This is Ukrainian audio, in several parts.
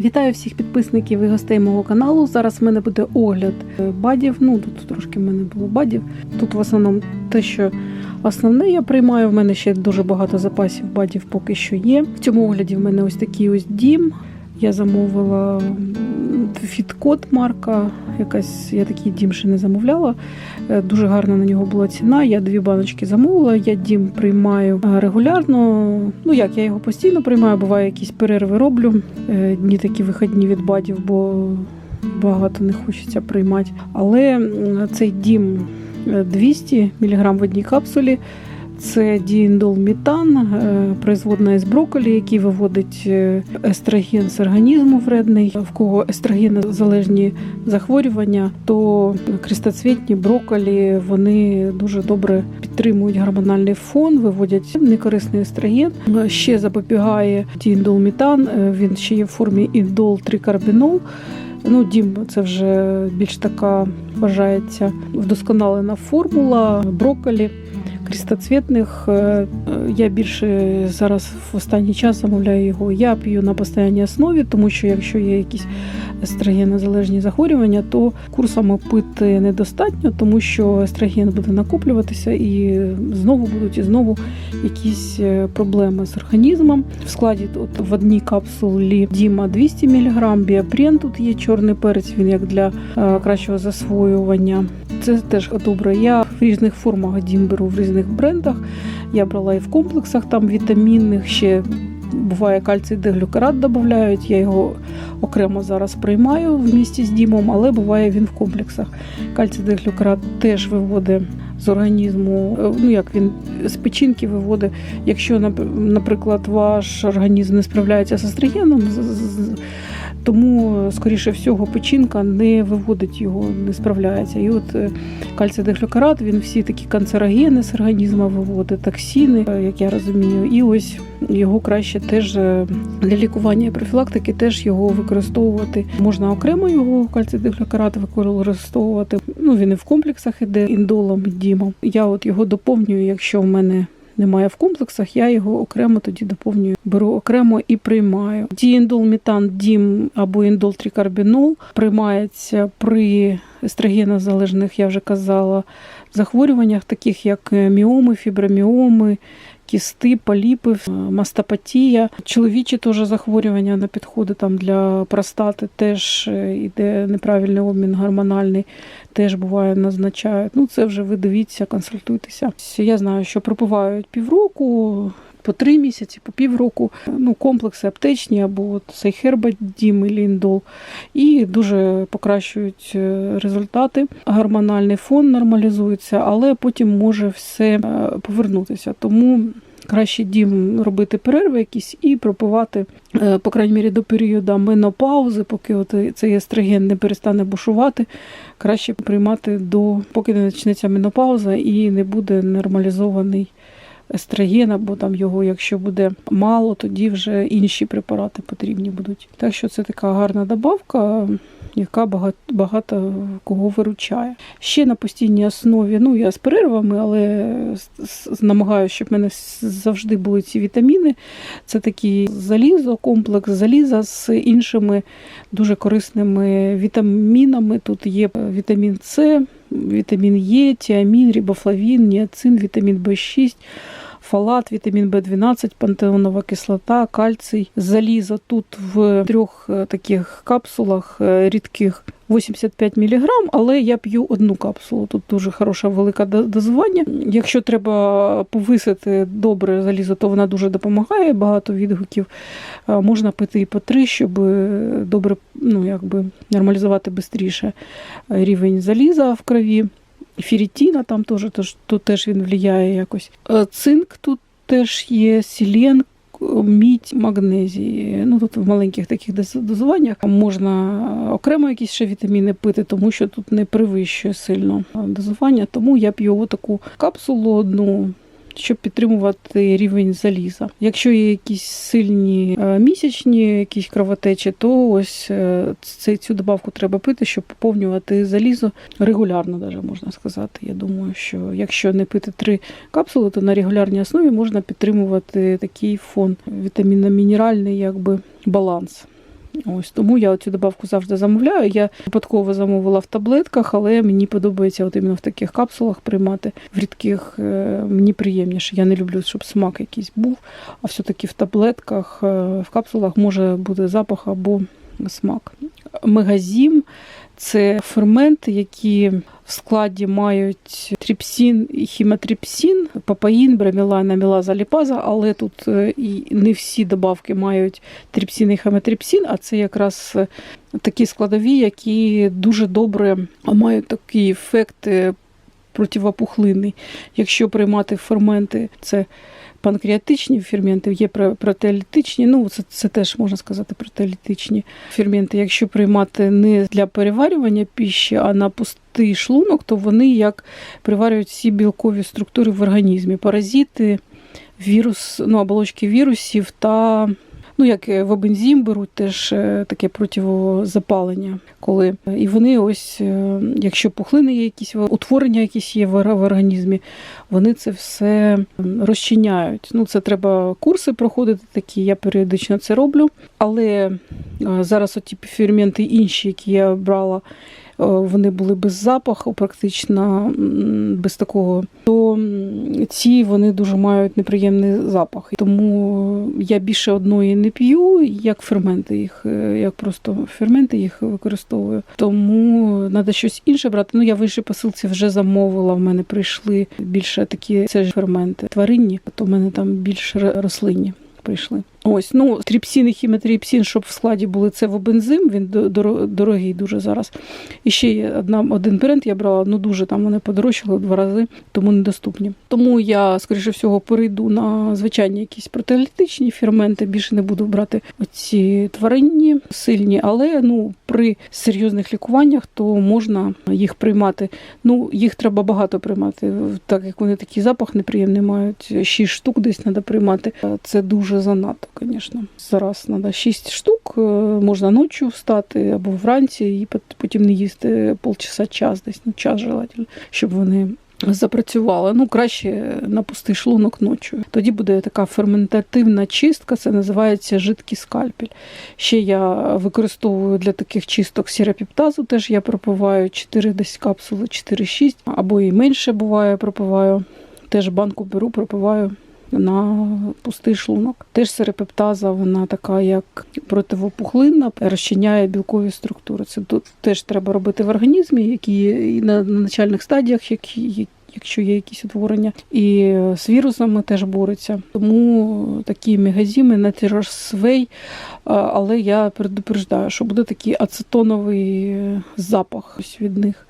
Вітаю всіх підписників і гостей мого каналу. Зараз в мене буде огляд е, бадів. Ну тут трошки в мене було бадів. Тут в основному те, що основне я приймаю. В мене ще дуже багато запасів бадів поки що є. В цьому огляді в мене ось такий ось дім. Я замовила фіткод марка. Якась я такий дім ще не замовляла. Е, Дуже гарна на нього була ціна. Я дві баночки замовила. Я дім приймаю е, регулярно. Ну як я його постійно приймаю, буває якісь перерви роблю. Е, Дні такі вихідні від бадів, бо багато не хочеться приймати. Але цей дім е, 200 мг в одній капсулі. Це дііндолмітан, е, производна із брокколі, який виводить е, естроген з організму вредний. В кого естрогенозалежні захворювання, то крестоцвітні брокколі вони дуже добре підтримують гормональний фон, виводять некорисний естроген. Ще запобігає дііндолмітан. е, Він ще є в формі індол трикарбінол. Ну, дім це вже більш така вважається вдосконалена формула брокколі крістоцвітних. Е, е, Я більше зараз в останній час замовляю його. Я п'ю на постійній основі, тому що якщо є якісь естрогенозалежні захворювання, то курсами пити недостатньо, тому що естроген буде накоплюватися і знову будуть і знову якісь е, проблеми з організмом. В складі от в одній капсулі Діма 200 мг, біопрен тут є чорний перець, він як для е, кращого засвоювання. Це теж добре. Я в різних формах дім беру в різних брендах. Я брала і в комплексах там вітамінних ще. Буває кальцій деглюкарат додають, я його окремо зараз приймаю в місті з дімом, але буває він в комплексах. Кальцій деглюкарат теж виводить з організму, е, ну як він з печінки виводить. Якщо, наприклад, ваш організм не справляється з естрогеном, тому, е, скоріше всього, печінка не виводить його, не справляється. І от е, кальцій деглюкарат, він всі такі канцерогени з організму виводить, токсини, е, як я розумію. І ось його краще теж для лікування і профілактики теж його використовувати. Можна окремо його кальцій деглюкарат використовувати. Ну він і в комплексах іде індолом, дімом. Я от його доповнюю, якщо в мене. Немає в комплексах, я його окремо тоді доповнюю, беру окремо і приймаю. Дііндолмітан дім або індолтрикарбінол приймається при естрогенозалежних, я вже казала, захворюваннях, таких як міоми, фіброміоми, кісти, поліпи, е, мастопатія. Чоловічі теж захворювання на підходи там для простати теж е, іде неправильний обмін гормональний, теж буває назначають. Ну це вже ви дивіться, консультуйтеся. Я знаю, що пропивають півроку. По три місяці, по півроку, ну комплекси аптечні або цей Хербадім і Ліндол, і дуже покращують е, результати. Гормональний фон нормалізується, але потім може все е, повернутися. Тому краще дім робити перерви якісь і пропивати, е, по крайній мірі, до періоду менопаузи, поки от цей естроген не перестане бушувати. Краще приймати до поки не почнеться менопауза і не буде нормалізований естроген, або там його, якщо буде мало, тоді вже інші препарати потрібні будуть. Так що це така гарна добавка, яка багато, багато кого виручає. Ще на постійній основі, ну я з перервами, але намагаюся, щоб в мене завжди були ці вітаміни. Це такий залізо, комплекс заліза з іншими дуже корисними вітамінами. Тут є вітамін С, вітамін Е, тіамін, рібофлавін, ніацин, вітамін В6 фолат, вітамін В12, пантеонова кислота, кальцій, залізо тут в трьох е, таких капсулах е, рідких 85 мг, але я п'ю одну капсулу. Тут дуже хороше велике до- дозування. Якщо треба повисити добре залізо, то вона дуже допомагає. Багато відгуків. Е, Можна пити і по три, щоб добре ну, якби, нормалізувати швидше рівень заліза в крові. Ферритіна там теж, тож, тут теж він впливає якось. Е, Цинк тут теж є, селен, мідь, магнезій. Ну тут в маленьких таких доз- дозуваннях можна окремо якісь ще вітаміни пити, тому що тут не перевищує сильно дозування. Тому я п'ю таку капсулу одну. Щоб підтримувати рівень заліза. Якщо є якісь сильні е, місячні якісь кровотечі, то ось е, цю добавку треба пити, щоб поповнювати залізо регулярно, даже можна сказати. Я думаю, що якщо не пити три капсули, то на регулярній основі можна підтримувати такий фон вітамінно-мінеральний якби баланс. Ось тому я цю добавку завжди замовляю. Я випадково замовила в таблетках, але мені подобається от іменно в таких капсулах приймати. В рідких е, мені приємніше. Я не люблю, щоб смак якийсь був. А все-таки в таблетках, е, в капсулах може бути запах або смак. Мегазім це ферменти, які в складі мають тріпсін і хімотріпсін, папаїн, брамілан, амілаза, ліпаза, але тут е, і не всі добавки мають тріпсін і хімотріпсін, а це якраз е, такі складові, які дуже добре мають такий ефект е, противопухлинний. Якщо приймати ферменти, це панкреатичні ферменти, є про- протеолітичні, ну це, це теж можна сказати протеолітичні ферменти. Якщо приймати не для переварювання піші, а на пустий шлунок, то вони як приварюють всі білкові структури в організмі, паразити, вірус, ну, оболочки вірусів та. Ну, як е, вебензім беруть теж е, таке противозапалення, коли і вони ось, е, якщо пухлини є якісь утворення, якісь є в організмі, вони це все розчиняють. Ну, це треба курси проходити такі, я періодично це роблю. Але е, зараз оті ферменти інші, які я брала, е, вони були без запаху, практично без такого. То ці вони дуже мають неприємний запах. Тому я більше одної не п'ю, як ферменти їх, е, як просто ферменти їх використовую. Тому треба щось інше брати. Ну я в іншій посилці вже замовила. В мене прийшли більше такі це ж ферменти тваринні, то в мене там більше рослинні прийшли. Ось, ну, тріпсін і хіметріпсін, щоб в складі були це вобензим, він до- дорогий дуже зараз. І ще є одна, один бренд я брала, ну дуже там вони подорожчали два рази, тому недоступні. Тому я, скоріше всього, перейду на звичайні якісь протеолітичні ферменти, більше не буду брати оці тваринні, сильні, але ну, при серйозних лікуваннях то можна їх приймати. Ну, їх треба багато приймати, так як вони такий запах неприємний мають. Шість штук десь треба приймати. Це дуже занадто, звісно. Зараз треба шість штук, е, можна ночі встати або вранці, і потім не їсти полчаса час, десь ну, час желательно, щоб вони. Запрацювали ну краще на пустий шлунок ночі. Тоді буде така ферментативна чистка, це називається жидкий скальпель. Ще я використовую для таких чисток сіропіптазу, теж я пропиваю 4 десь капсули, 4-6, або і менше буває, пропиваю. Теж банку беру, пропиваю на пустий шлунок. Теж серепептаза, вона така як противопухлинна, розчиняє білкові структури. Це теж треба робити в організмі, які і на, на начальних стадіях, які, якщо є якісь утворення, і з вірусами теж бореться. Тому такі мегазіми на тиросвей, але я предупреждаю, що буде такий ацетоновий запах ось від них,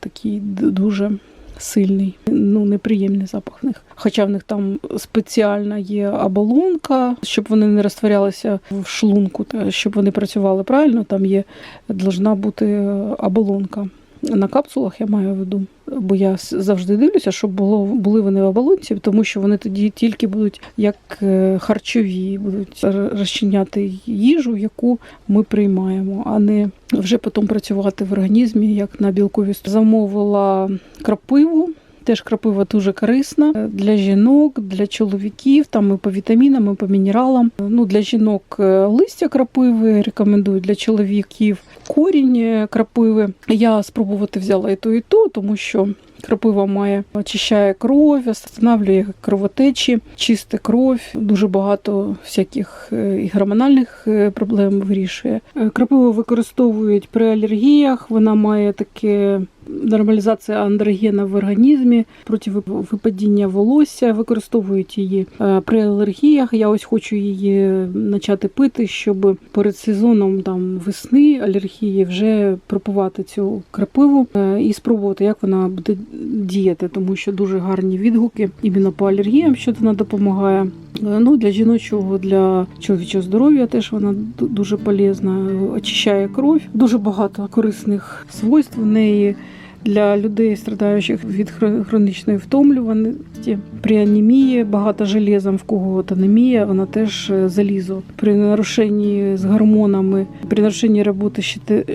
такий дуже сильний, ну неприємний запах в них. Хоча в них там спеціальна є оболонка, щоб вони не розтворялися в шлунку, та щоб вони працювали правильно. Там є должна бути оболонка. На капсулах я маю в виду, бо я завжди дивлюся, щоб було були вони в оболонці, тому що вони тоді тільки будуть як е, харчові, будуть розчиняти їжу, яку ми приймаємо, а не вже потім працювати в організмі як на білкові. Замовила крапиву. Теж крапива дуже корисна для жінок, для чоловіків, там і по вітамінам, і по мінералам. Ну, для жінок е, листя крапиви рекомендую, для чоловіків корінь е, крапиви. Я спробувати взяла і то, і то, тому що крапива має очищає кров, встановлює кровотечі, чисте кров, дуже багато всяких е, і гормональних е, проблем вирішує. Е, Крапиву використовують при алергіях. Вона має таке нормалізація андрогена в організмі, проти випадіння волосся, використовують її е, при алергіях. Я ось хочу її почати пити, щоб перед сезоном там весни алергії вже пропивати цю крапиву е, і спробувати, як вона буде діяти, тому що дуже гарні відгуки іменно по алергіям, що вона допомагає. Е, Ну, для жіночого, для чоловічого здоров'я теж вона дуже полезна, очищає кров. Дуже багато корисних свойств в неї для людей, страдаючих від хро- хронічної втомлюваності. При анемії багато железом, в кого от анемія, вона теж е, залізо. При нарушенні з гормонами, при нарушенні роботи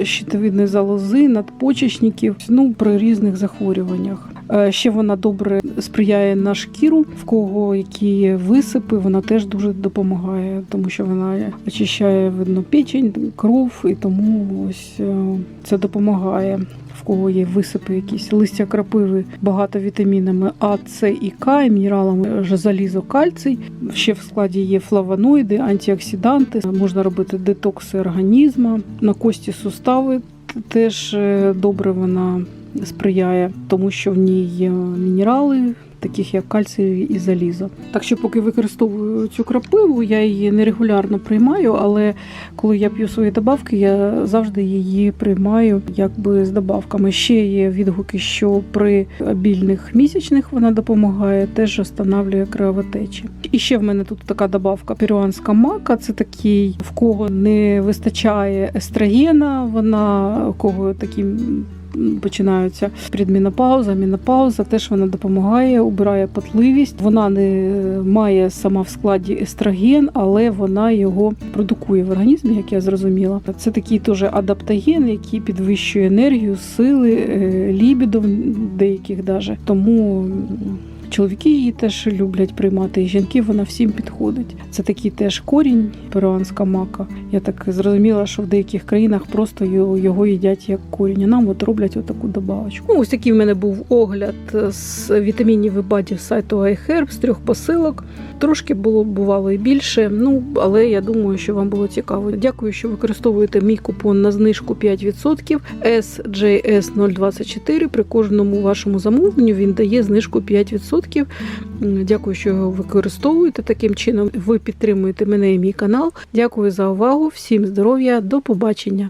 щитовидної залози, надпочечників, ну при різних захворюваннях. Е, Ще вона добре сприяє на шкіру, в кого які висипи, вона теж дуже допомагає, тому що вона очищає видно печень, кров, і тому ось е, це допомагає. В кого є висипи якісь листя крапиви, багато вітамінами А, С і К, і мінералами залізо, кальцій. Ще в складі є флавоноїди, антиоксиданти. Можна робити детокси організму, на кості сустави теж е, добре вона сприяє, тому що в ній є мінерали, таких як кальцій і залізо. Так що, поки використовую цю крапиву, я її нерегулярно приймаю, але коли я п'ю свої добавки, я завжди її приймаю якби з добавками. Ще є відгуки, що при обільних місячних вона допомагає, теж останавлює кровотечі. І ще в мене тут така добавка перуанська мака. Це такий, в кого не вистачає естрогена, вона у кого такі. Починаються предмінопауза, мінопауза. теж вона допомагає, убирає потливість. Вона не має сама в складі естроген, але вона його продукує в організмі, як я зрозуміла. Це такий теж адаптоген, який підвищує енергію, сили, е, лібідо деяких даже. Тому Чоловіки її теж люблять приймати, і жінки вона всім підходить. Це такий теж корінь перуанська мака. Я так зрозуміла, що в деяких країнах просто його, їдять як корінь. А нам от роблять отаку добавочку. Ось такий в мене був огляд з вітамінів і бадів сайту iHerb з трьох посилок. Трошки було бувало і більше. Ну але я думаю, що вам було цікаво. Дякую, що використовуєте мій купон на знижку 5% SJS 024. При кожному вашому замовленню він дає знижку 5%. Дякую, що його використовуєте. Таким чином ви підтримуєте мене і мій канал. Дякую за увагу. Всім здоров'я, до побачення.